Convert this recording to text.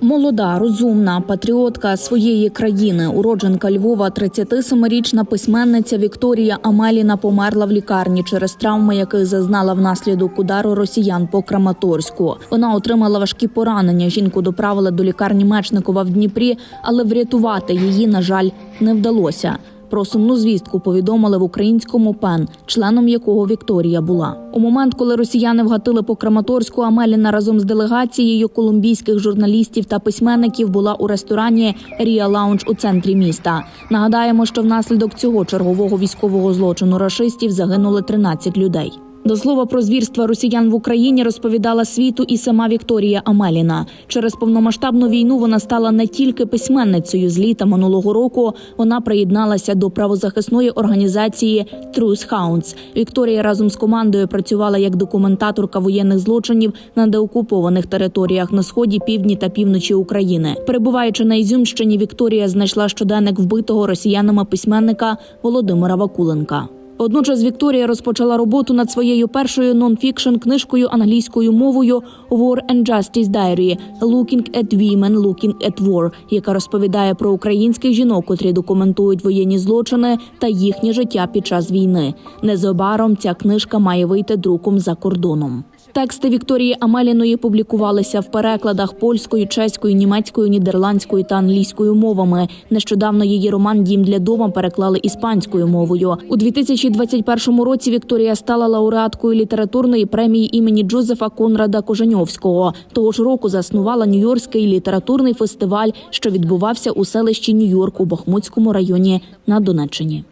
Молода, розумна патріотка своєї країни, уродженка Львова, 37-річна письменниця Вікторія Амеліна померла в лікарні через травми, яких зазнала внаслідок удару росіян по Краматорську. Вона отримала важкі поранення. Жінку доправили до лікарні Мечникова в Дніпрі, але врятувати її, на жаль, не вдалося. Про сумну звістку повідомили в українському ПЕН, членом якого Вікторія була. У момент, коли росіяни вгатили по Краматорську, Амеліна разом з делегацією колумбійських журналістів та письменників була у ресторані Рія Лаунж у центрі міста. Нагадаємо, що внаслідок цього чергового військового злочину рашистів загинули 13 людей. До слова про звірства росіян в Україні розповідала світу і сама Вікторія Амеліна. Через повномасштабну війну вона стала не тільки письменницею. З літа минулого року вона приєдналася до правозахисної організації Truth Hounds. Вікторія разом з командою працювала як документаторка воєнних злочинів на деокупованих територіях на сході, півдні та півночі України. Перебуваючи на Ізюмщині, Вікторія знайшла щоденник вбитого росіянами письменника Володимира Вакуленка. Водночас Вікторія розпочала роботу над своєю першою нон-фікшн книжкою англійською мовою War and Justice Diary – Looking at Women, Looking at War, яка розповідає про українських жінок, котрі документують воєнні злочини та їхнє життя під час війни. Незабаром ця книжка має вийти друком за кордоном. Тексти Вікторії Амеліної публікувалися в перекладах польською, чеською, німецькою, нідерландською та англійською мовами. Нещодавно її роман Дім для дома переклали іспанською мовою. У 2021 році Вікторія стала лауреаткою літературної премії імені Джозефа Конрада Кожаньовського. Того ж року заснувала Нью-Йоркський літературний фестиваль, що відбувався у селищі Нью-Йорк у Бахмутському районі на Донеччині.